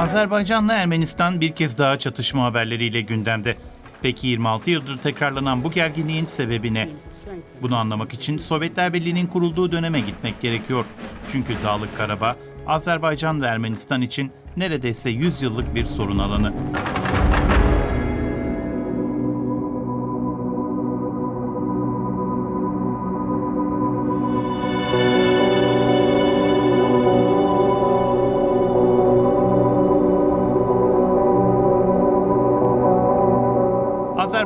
Azerbaycan'la Ermenistan bir kez daha çatışma haberleriyle gündemde. Peki 26 yıldır tekrarlanan bu gerginliğin sebebi ne? Bunu anlamak için Sovyetler Birliği'nin kurulduğu döneme gitmek gerekiyor. Çünkü Dağlık Karabağ, Azerbaycan ve Ermenistan için neredeyse 100 yıllık bir sorun alanı.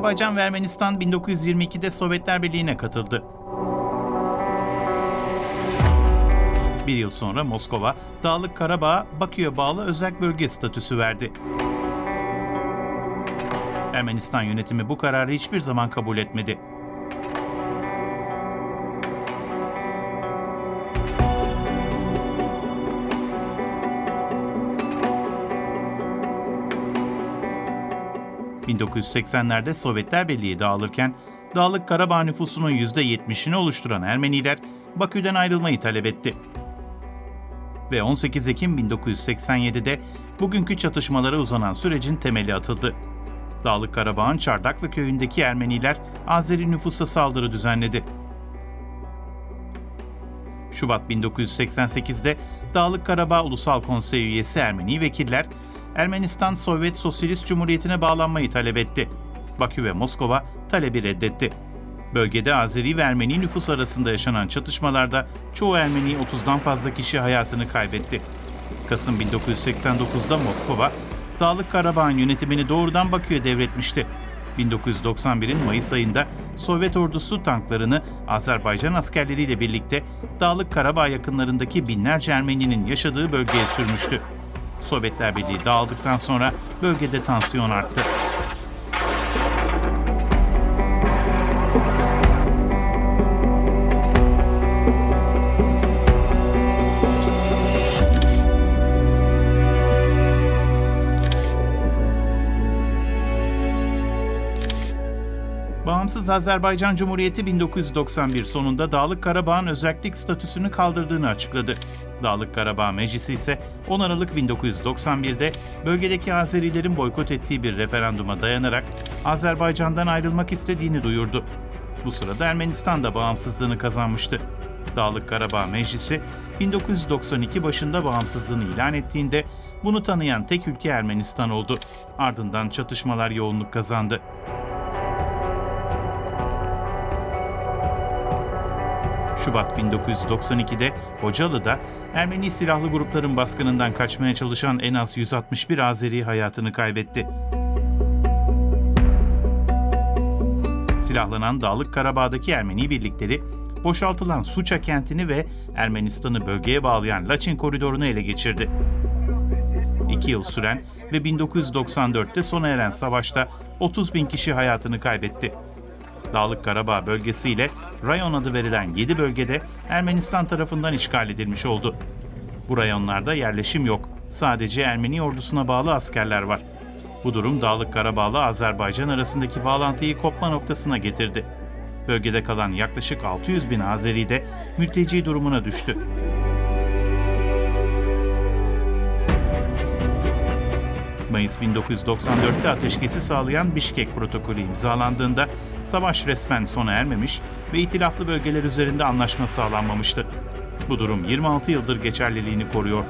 Azerbaycan ve Ermenistan 1922'de Sovyetler Birliği'ne katıldı. Bir yıl sonra Moskova, Dağlık Karabağ'a Bakü'ye bağlı özel bölge statüsü verdi. Ermenistan yönetimi bu kararı hiçbir zaman kabul etmedi. ...1980'lerde Sovyetler Birliği dağılırken... ...Dağlık Karabağ nüfusunun %70'ini oluşturan Ermeniler... ...Bakü'den ayrılmayı talep etti. Ve 18 Ekim 1987'de... ...bugünkü çatışmalara uzanan sürecin temeli atıldı. Dağlık Karabağ'ın Çardaklı köyündeki Ermeniler... ...Azeri nüfusa saldırı düzenledi. Şubat 1988'de Dağlık Karabağ Ulusal Konseyi üyesi Ermeni vekiller Ermenistan Sovyet Sosyalist Cumhuriyeti'ne bağlanmayı talep etti. Bakü ve Moskova talebi reddetti. Bölgede Azeri ve Ermeni nüfus arasında yaşanan çatışmalarda çoğu Ermeni 30'dan fazla kişi hayatını kaybetti. Kasım 1989'da Moskova, Dağlık Karabağ'ın yönetimini doğrudan Bakü'ye devretmişti. 1991'in Mayıs ayında Sovyet ordusu tanklarını Azerbaycan askerleriyle birlikte Dağlık Karabağ yakınlarındaki binlerce Ermeninin yaşadığı bölgeye sürmüştü. Sovyetler Birliği dağıldıktan sonra bölgede tansiyon arttı. Bağımsız Azerbaycan Cumhuriyeti 1991 sonunda Dağlık Karabağ'ın özellik statüsünü kaldırdığını açıkladı. Dağlık Karabağ Meclisi ise 10 Aralık 1991'de bölgedeki Azerilerin boykot ettiği bir referanduma dayanarak Azerbaycan'dan ayrılmak istediğini duyurdu. Bu sırada Ermenistan da bağımsızlığını kazanmıştı. Dağlık Karabağ Meclisi 1992 başında bağımsızlığını ilan ettiğinde bunu tanıyan tek ülke Ermenistan oldu. Ardından çatışmalar yoğunluk kazandı. Şubat 1992'de Hocalı'da Ermeni silahlı grupların baskınından kaçmaya çalışan en az 161 Azeri hayatını kaybetti. Silahlanan Dağlık Karabağ'daki Ermeni birlikleri boşaltılan Suça kentini ve Ermenistan'ı bölgeye bağlayan Laçin koridorunu ele geçirdi. İki yıl süren ve 1994'te sona eren savaşta 30 bin kişi hayatını kaybetti. Dağlık Karabağ bölgesiyle rayon adı verilen 7 bölgede Ermenistan tarafından işgal edilmiş oldu. Bu rayonlarda yerleşim yok. Sadece Ermeni ordusuna bağlı askerler var. Bu durum Dağlık Karabağ'la Azerbaycan arasındaki bağlantıyı kopma noktasına getirdi. Bölgede kalan yaklaşık 600 bin Azeri de mülteci durumuna düştü. Mayıs 1994'te ateşkesi sağlayan Bişkek protokolü imzalandığında savaş resmen sona ermemiş ve itilaflı bölgeler üzerinde anlaşma sağlanmamıştı. Bu durum 26 yıldır geçerliliğini koruyor.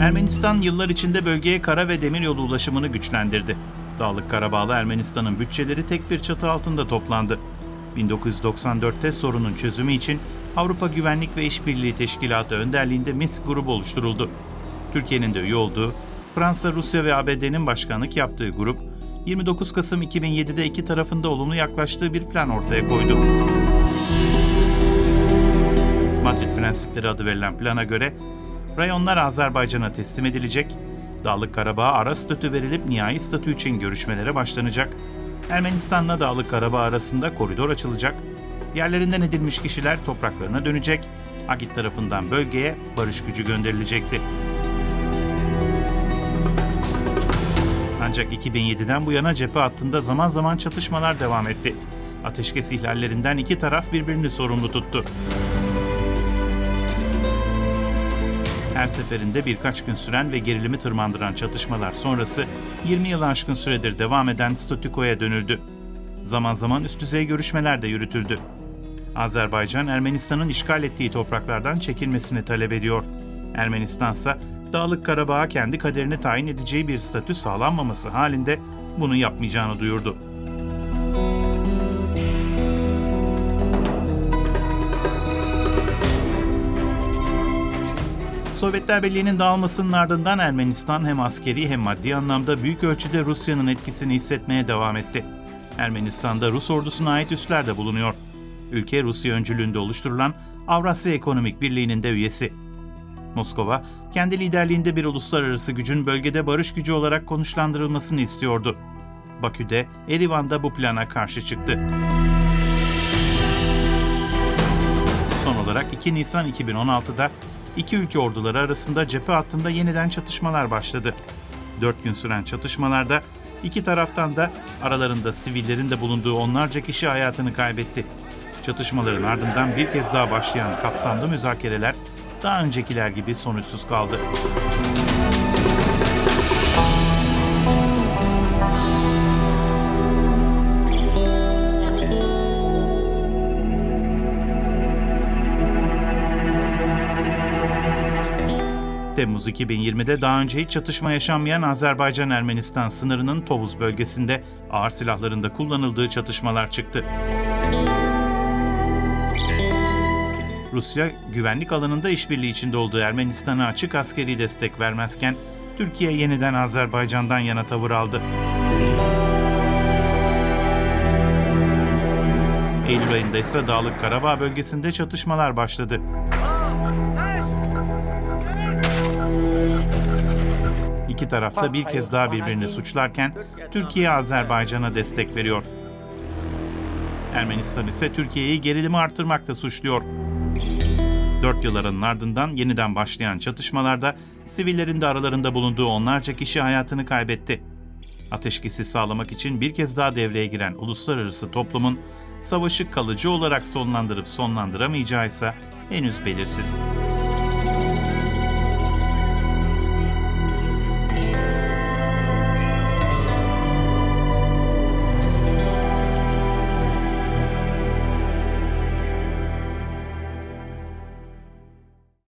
Ermenistan yıllar içinde bölgeye kara ve demiryolu ulaşımını güçlendirdi. Dağlık Karabağ'la Ermenistan'ın bütçeleri tek bir çatı altında toplandı. 1994'te sorunun çözümü için Avrupa Güvenlik ve İşbirliği Teşkilatı önderliğinde Minsk grubu oluşturuldu. Türkiye'nin de üye olduğu, Fransa, Rusya ve ABD'nin başkanlık yaptığı grup, 29 Kasım 2007'de iki tarafında olumlu yaklaştığı bir plan ortaya koydu. Madrid Prensipleri adı verilen plana göre, rayonlar Azerbaycan'a teslim edilecek, Dağlık Karabağ'a ara statü verilip nihai statü için görüşmelere başlanacak, Ermenistan'la Dağlık Karabağ arasında koridor açılacak, yerlerinden edilmiş kişiler topraklarına dönecek, Agit tarafından bölgeye barış gücü gönderilecekti. Ancak 2007'den bu yana cephe hattında zaman zaman çatışmalar devam etti. Ateşkes ihlallerinden iki taraf birbirini sorumlu tuttu. Her seferinde birkaç gün süren ve gerilimi tırmandıran çatışmalar sonrası 20 yılı aşkın süredir devam eden statükoya dönüldü. Zaman zaman üst düzey görüşmeler de yürütüldü. Azerbaycan, Ermenistan'ın işgal ettiği topraklardan çekilmesini talep ediyor. Ermenistan ise Dağlık Karabağ'a kendi kaderini tayin edeceği bir statü sağlanmaması halinde bunu yapmayacağını duyurdu. Sovyetler Birliği'nin dağılmasının ardından Ermenistan hem askeri hem maddi anlamda büyük ölçüde Rusya'nın etkisini hissetmeye devam etti. Ermenistan'da Rus ordusuna ait üsler de bulunuyor. Ülke Rusya öncülüğünde oluşturulan Avrasya Ekonomik Birliği'nin de üyesi. Moskova, kendi liderliğinde bir uluslararası gücün bölgede barış gücü olarak konuşlandırılmasını istiyordu. Bakü'de, Erivan'da bu plana karşı çıktı. Son olarak 2 Nisan 2016'da iki ülke orduları arasında cephe hattında yeniden çatışmalar başladı. Dört gün süren çatışmalarda iki taraftan da aralarında sivillerin de bulunduğu onlarca kişi hayatını kaybetti. Çatışmaların ardından bir kez daha başlayan kapsamlı müzakereler daha öncekiler gibi sonuçsuz kaldı. Temmuz 2020'de daha önce hiç çatışma yaşanmayan Azerbaycan-Ermenistan sınırının Tovuz bölgesinde ağır silahlarında kullanıldığı çatışmalar çıktı. Rusya, güvenlik alanında işbirliği içinde olduğu Ermenistan'a açık askeri destek vermezken, Türkiye yeniden Azerbaycan'dan yana tavır aldı. Eylül ayında ise Dağlık Karabağ bölgesinde çatışmalar başladı. İki tarafta bir kez daha birbirini suçlarken Türkiye Azerbaycan'a destek veriyor. Ermenistan ise Türkiye'yi gerilimi arttırmakla suçluyor. Dört yılların ardından yeniden başlayan çatışmalarda sivillerin de aralarında bulunduğu onlarca kişi hayatını kaybetti. Ateşkesi sağlamak için bir kez daha devreye giren uluslararası toplumun savaşı kalıcı olarak sonlandırıp sonlandıramayacağı ise henüz belirsiz.